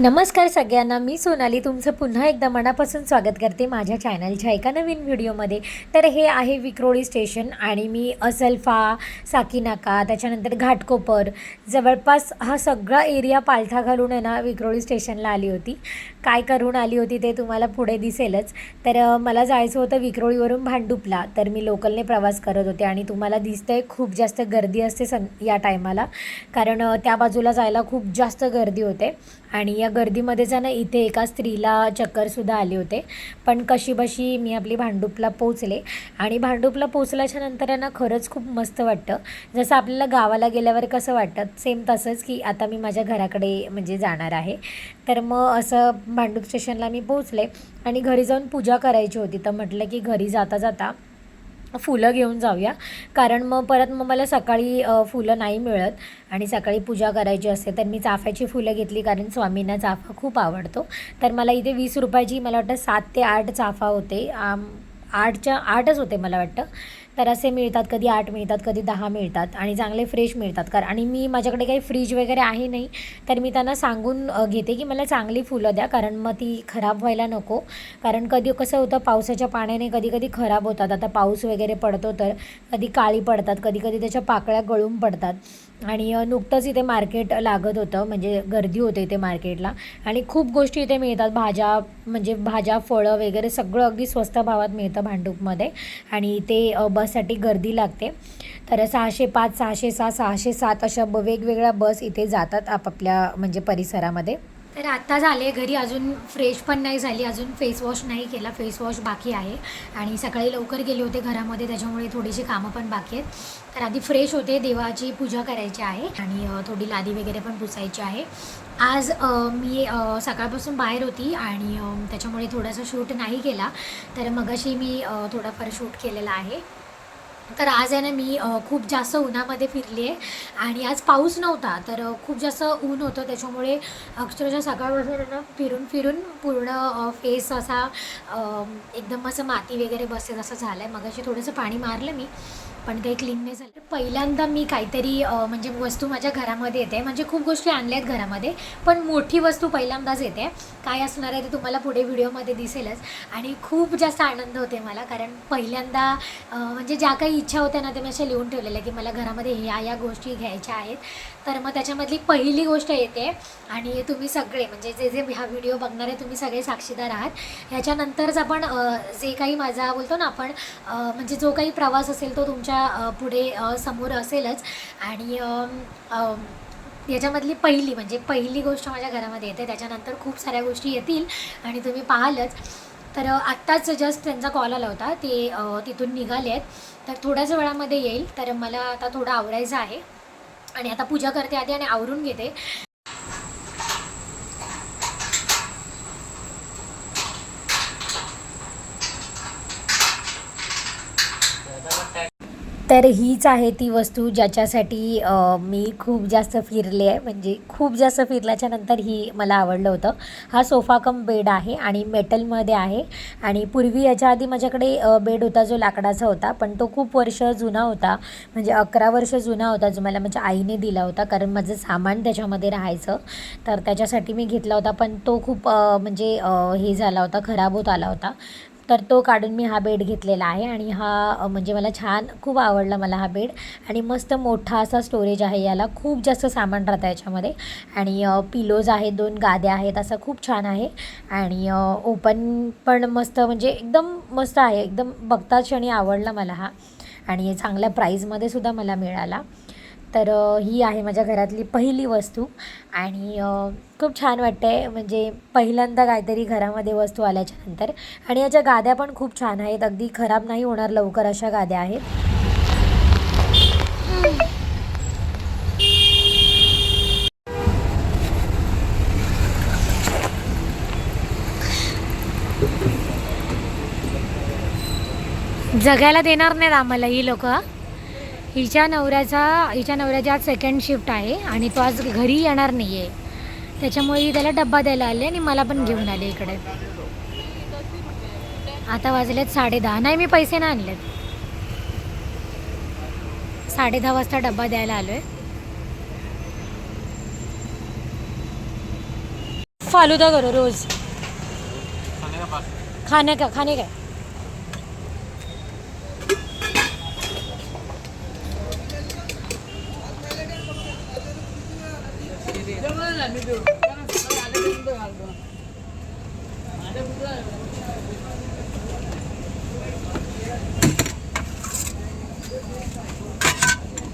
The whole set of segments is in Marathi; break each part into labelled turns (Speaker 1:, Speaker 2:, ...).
Speaker 1: नमस्कार सगळ्यांना मी सोनाली तुमचं पुन्हा एकदा मनापासून स्वागत करते माझ्या चॅनलच्या एका नवीन व्हिडिओमध्ये. तर हे आहे विक्रोळी स्टेशन आणि मी असलफा साकीनाका त्याच्यानंतर घाटकोपर जवळपास हा सगळा एरिया पालथा घालून आहे ना विक्रोळी स्टेशनला आली होती. काय करून आली होती ते तुम्हाला पुढे दिसेलच. तर मला जायचं होतं विक्रोळीवरून भांडुपला. तर मी लोकलने प्रवास करत होते आणि तुम्हाला दिसतंय खूप जास्त गर्दी असते सं या टायमाला. कारण त्या बाजूला जायला खूप जास्त गर्दी होते. आणि या गर्दीमध्ये जाणं इथे एका स्त्रीला चक्करसुद्धा आले होते. पण कशी बशी मी आपली भांडूपला पोचले आणि भांडूपला पोचल्याच्या नंतर यांना खरंच खूप मस्त वाटतं. जसं आपल्याला गावाला गेल्यावर कसं वाटतं सेम तसंच की आता मी माझ्या घराकडे म्हणजे जाणार आहे. तर मग असं भांडूप स्टेशनला मी पोचले आणि घरी जाऊन पूजा करायची होती. तर म्हटलं की घरी जाता जाता फुलं घेऊन जाऊया. कारण मग परत मग मला सकाळी फुलं नाही मिळत आणि सकाळी पूजा करायची असते तर मी चाफ्याची फुलं घेतली कारण स्वामींना चाफा खूप आवडतो. तर मला इथे वीस रुपयाची मला वाटतं सात ते आठ चाफा होते. आठच्या आठच होते मला वाटतं. तर असे मिळतात कधी आठ मिळतात कधी दहा मिळतात आणि चांगले फ्रेश मिळतात. कारण आणि मी माझ्याकडे काही फ्रीज वगैरे आहे नाही तर मी त्यांना सांगून घेते की मला चांगली फुलं द्या कारण मग ती खराब व्हायला नको. कारण कधी कसं होतं पावसाच्या पाण्याने कधी कधी खराब होतात. आता पाऊस वगैरे पडतो तर कधी काळी पडतात कधी कधी त्याच्या पाकळ्या गळून पडतात. आणि नुकतंच इथे मार्केट लागत होतं म्हणजे गर्दी होते इथे मार्केटला. आणि खूप गोष्टी इथे मिळतात भाज्या म्हणजे भाज्या फळं वगैरे सगळं अगदी स्वस्त भावात मिळतं भांडूपमध्ये. आणि इथे बस बससाठी गर्दी लागते. तर सहाशे पाच सहाशे सहा सहाशे सात अशा ब वेगवेगळ्या बस इथे जातात आपापल्या म्हणजे परिसरामध्ये. तर आत्ता झाले घरी अजून फ्रेश पण नाही झाली अजून फेस वॉश नाही केला फेस वॉश बाकी आहे. आणि सकाळी लवकर गेले होते घरामध्ये त्याच्यामुळे थोडीशी कामं पण बाकी आहेत. तर आधी फ्रेश होते देवाची पूजा करायची आहे. आणि थोडी लादी वगैरे पण पुसायची आहे. आज मी सकाळपासून बाहेर होती आणि त्याच्यामुळे थोडासा शूट नाही केला. तर मगाशी मी थोडाफार शूट केलेला आहे. तर आज आहे ना मी खूप जास्त उन्हामध्ये फिरली आहे. आणि आज पाऊस नव्हता तर खूप जास्त ऊन होतं. त्याच्यामुळे अक्षरशः सकाळपासून ना फिरून फिरून पूर्ण फेस असा एकदम असं माती वगैरे बसेल असं झालं आहे मगरशी थोडंसं पाणी मारलं मी. पण काही क्लीन झालं. पहिल्यांदा मी काहीतरी म्हणजे वस्तू माझ्या घरामध्ये येते. म्हणजे खूप गोष्टी आणल्या आहेत घरामध्ये पण मोठी वस्तू पहिल्यांदाच येते. काय असणार आहे ते तुम्हाला पुढे व्हिडिओमध्ये दिसेलच. आणि खूप जास्त आनंद होते मला कारण पहिल्यांदा म्हणजे ज्या काही इच्छा होत्या ना ते मी अशा लिहून ठेवलेल्या की मला घरामध्ये ह्या या गोष्टी घ्यायच्या आहेत. तर मग त्याच्यामधली पहिली गोष्ट येते. आणि तुम्ही सगळे म्हणजे जे जे हा व्हिडिओ बघणारे तुम्ही सगळे साक्षीदार आहात. ह्याच्यानंतरच आपण जे काही माझा बोलतो ना आपण म्हणजे जो काही प्रवास असेल तो तुमच्या आपल्या पुढे समोर असेलच. आणि याच्यामधली पहिली म्हणजे पहिली गोष्ट माझ्या घरामध्ये येते. त्याच्यानंतर खूप साऱ्या गोष्टी येतील आणि तुम्ही पाहालच. तर आत्ताच जस्ट त्यांचा कॉल आला होता. ते तिथून निघाले आहेत. तर थोड्याच वेळामध्ये येईल. तर मला आता थोडं आवरायचं आहे. आणि आता पूजा करते आधी आणि आवरून घेते. तर हीच आहे ती वस्तू ज्याच्यासाठी मी खूप जास्त फिरले आहे. म्हणजे खूप जास्त फिरल्याच्या नंतर ही मला आवडलं होतं. हा सोफा कम बेड आहे आणि मेटलमध्ये आहे. आणि पूर्वी याच्या आधी माझ्याकडे बेड होता जो लाकडाचा होता पण तो खूप वर्ष जुना होता. म्हणजे अकरा वर्ष जुना होता जो मला माझ्या आईने दिला होता कारण माझं सामान त्याच्यामध्ये राहायचं. तर त्याच्यासाठी मी घेतला होता पण तो खूप म्हणजे हे झाला होता खराब होत आला होता. तर तो काढून मी हा बेड घेतलेला आहे आणि हा म्हणजे मला छान खूप आवडला मला हा बेड. आणि मस्त मोठा असा स्टोरेज आहे याला. खूप जास्त सामान राहतं याच्यामध्ये. आणि पिलोज आहेत दोन गाद्या आहेत असं खूप छान आहे. आणि ओपन पण मस्त म्हणजे एकदम मस्त आहे. एकदम बघताच क्षणी आवडला मला हा. आणि चांगल्या प्राईजमध्ये सुद्धा मला मिळाला. तर ही आहे माझ्या घरातली पहिली वस्तू आणि खूप छान वाटते म्हणजे पहिल्यांदा काहीतरी घरामध्ये वस्तू आल्याच्यानंतर आणि याच्या गाद्या पण खूप छान आहेत. अगदी खराब नाही होणार लवकर अशा गाद्या आहेत. जगायला देणार नाहीत आम्हाला ही लोक. हिच्या नवऱ्याचा हिच्या नवऱ्याची आज सेकंड शिफ्ट आहे आणि तो आज घरी येणार नाही आहे त्याच्यामुळे ही त्याला डब्बा द्यायला आले आणि मला पण घेऊन आले इकडे. आता वाजलेत साडे दहा नाही मी पैसे नाही आणलेत. साडे दहा वाजता डब्बा द्यायला आलो आहे फालुदा करो रोज. खाने का? खाने का?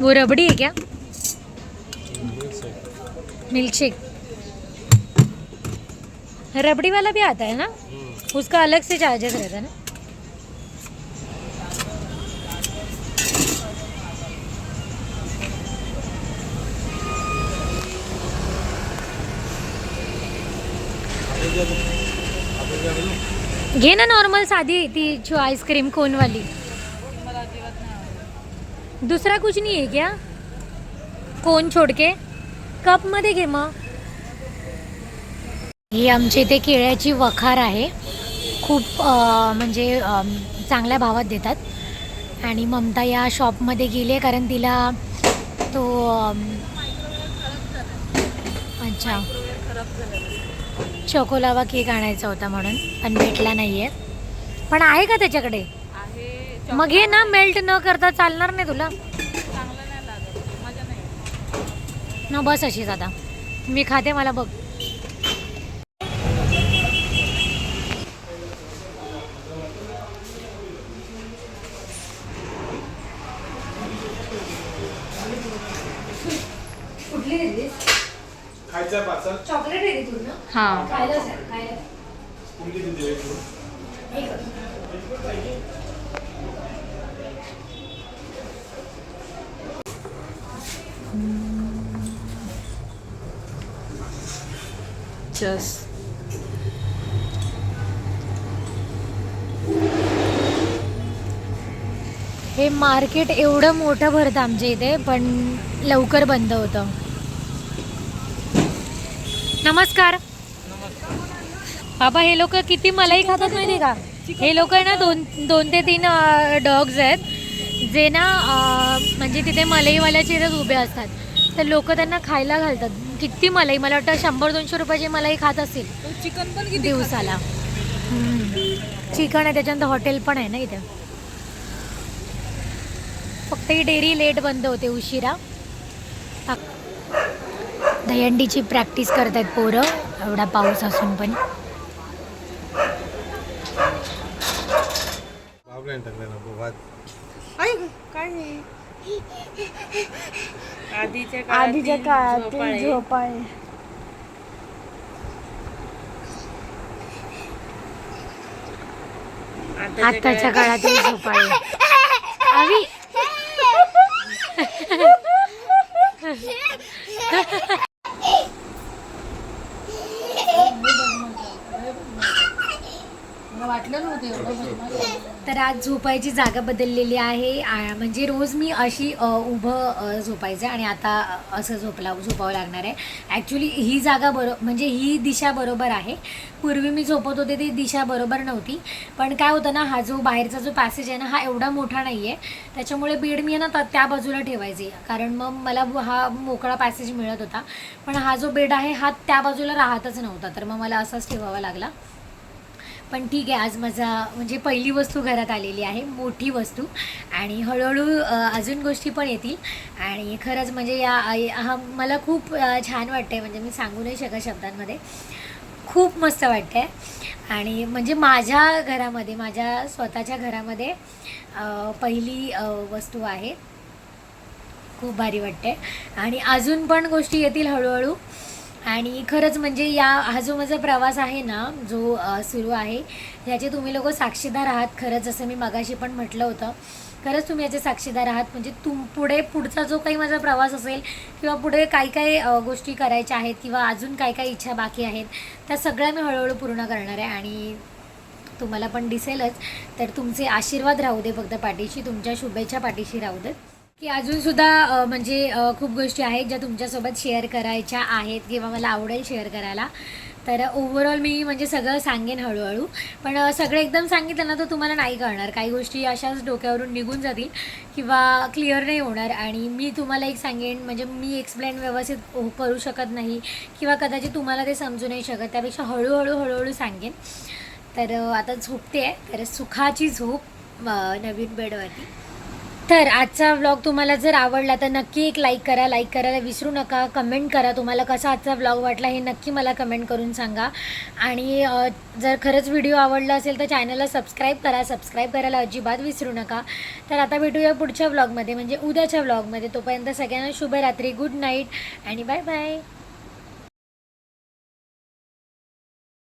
Speaker 1: वो रबड़ी है क्या? मिल्क शेक रबड़ी वाला भी आता है ना? उसका अलग से चार्जेस रहता है ना? घे ना नॉर्मल साधी ती जो आईस्क्रीम कोनवाली दुसरा कुछ नाही आहे क्या? कोन छोडके? कपमध्ये घे मग. ही आमच्या इथे केळ्याची वखार आहे. खूप म्हणजे चांगल्या भावात देतात. आणि ममता या शॉपमध्ये गेली आहे कारण तिला तो अच्छा. चोकोलावा केक आणायचा होता म्हणून पण भेटला नाही आहे पण आहे का त्याच्याकडे?
Speaker 2: आहे
Speaker 1: मग हे ना मेल्ट न करता चालणार नाही तुला?
Speaker 2: चांगलं नाही लागत. मजा नाही
Speaker 1: न बस अशीच आता मी खाते मला बघ. कुठली
Speaker 3: खायचं
Speaker 1: चॉकलेट आहे ना
Speaker 2: हां.
Speaker 1: खायला
Speaker 3: दिली तू?
Speaker 2: चस
Speaker 1: हे मार्केट एवढं मोठं भरतं आमच्या इथे पण लवकर बंद होतं. नमस्कार. बाबा हे लोक किती मलाही खातात माहिती का? हे लोक आहे ना दोन दोन ते तीन डॉग्स आहेत जे ना म्हणजे तिथे मलईवाल्याचे इथेच उभे असतात. तर लोक त्यांना खायला घालतात. किती मलाई? मला वाटतं शंभर दोनशे रुपयाची मलाई खात असतील
Speaker 2: चिकन पण किती
Speaker 1: दिवसाला. चिकन आहे त्याच्यानंतर हॉटेल पण आहे ना इथे. फक्त ही डेअरी लेट बंद होते उशिरा. दहंडीची प्रॅक्टिस करतायत पोरं. एवढा पाऊस असून पण?
Speaker 2: आधीच्या
Speaker 4: आधीच्या
Speaker 2: काळातील झोपाळे.
Speaker 4: झोपाळे.
Speaker 1: आत्ताच्या काळातील झोपाळे. आवी तर आज झोपायची जागा बदललेली आहे. म्हणजे रोज मी अशी उभं झोपायचं आणि आता असं झोपला झोपावं लागणार आहे. ॲक्च्युली ही जागा बरो म्हणजे ही दिशा बरोबर आहे. पूर्वी मी झोपत होते ती दिशा बरोबर नव्हती. पण काय होतं ना हा जो बाहेरचा जो पॅसेज आहे ना हा एवढा मोठा नाही आहे त्याच्यामुळे बेड मी आहे ना त्या बाजूला ठेवायचे. कारण मग मला हा मोकळा पॅसेज मिळत होता. पण हा जो बेड आहे हा त्या बाजूला राहतच नव्हता. तर मग मला असाच ठेवावा लागला. पण ठीक आहे आज माझा म्हणजे पहिली वस्तू घरात आलेली आहे मोठी वस्तू. आणि हळूहळू अजून गोष्टी पण येतील. आणि खरंच म्हणजे या हा मला खूप छान वाटते म्हणजे मी सांगू नाही शकत शब्दांमध्ये. खूप मस्त वाटतं आहे आणि म्हणजे माझ्या घरामध्ये माझ्या स्वतःच्या घरामध्ये पहिली वस्तू आहे. खूप भारी वाटते आणि अजून पण गोष्टी येतील हळूहळू. आणि खरंच म्हणजे या हा जो माझा प्रवास आहे ना जो सुरू आहे ह्याचे तुम्ही लोक साक्षीदार आहात खरंच जसं मी मगाशी पण म्हटलं होतं. खरंच तुम्ही याचे साक्षीदार आहात म्हणजे तुम पुढे पुढचा जो काही माझा प्रवास असेल किंवा पुढे काही काही गोष्टी करायच्या आहेत किंवा अजून काय काय इच्छा बाकी आहेत त्या सगळ्या मी हळूहळू पूर्ण करणार आहे आणि तुम्हाला पण दिसेलच. तर तुमचे आशीर्वाद राहू दे फक्त पाठीशी तुमच्या शुभेच्छा पाठीशी राहू देत. की अजूनसुद्धा म्हणजे खूप गोष्टी आहेत ज्या तुमच्यासोबत शेअर करायच्या आहेत किंवा मला आवडेल शेअर करायला. तर ओव्हरऑल मी म्हणजे सगळं सांगेन हळूहळू. पण सगळं एकदम सांगितलं ना तर तुम्हाला नाही कळणार. काही गोष्टी अशाच डोक्यावरून निघून जातील किंवा क्लिअर नाही होणार. आणि मी तुम्हाला एक सांगेन म्हणजे मी एक्सप्लेन व्यवस्थित हो- करू शकत नाही किंवा कदाचित तुम्हाला ते समजू नाही शकत. त्यापेक्षा हळूहळू हळूहळू सांगेन. तर आता झोपते आहे तर सुखाची झोप नवीन बेडवरती. तर आजचा व्लॉग तुम्हाला जर आवडला तर नक्की एक लाईक करा लाईक करायला विसरू नका. कमेंट करा तुम्हाला कसा आजचा व्लॉग वाटला हे नक्की मला कमेंट करून सांगा. आणि जर खरंच व्हिडिओ आवडला असेल तर चॅनलला सबस्क्राईब करा. सबस्क्राईब करायला अजिबात विसरू नका. तर आता भेटूया पुढच्या व्लॉगमध्ये म्हणजे उद्याच्या व्लॉगमध्ये तोपर्यंत सगळ्यांना शुभरात्री. गुड नाईट आणि बाय बाय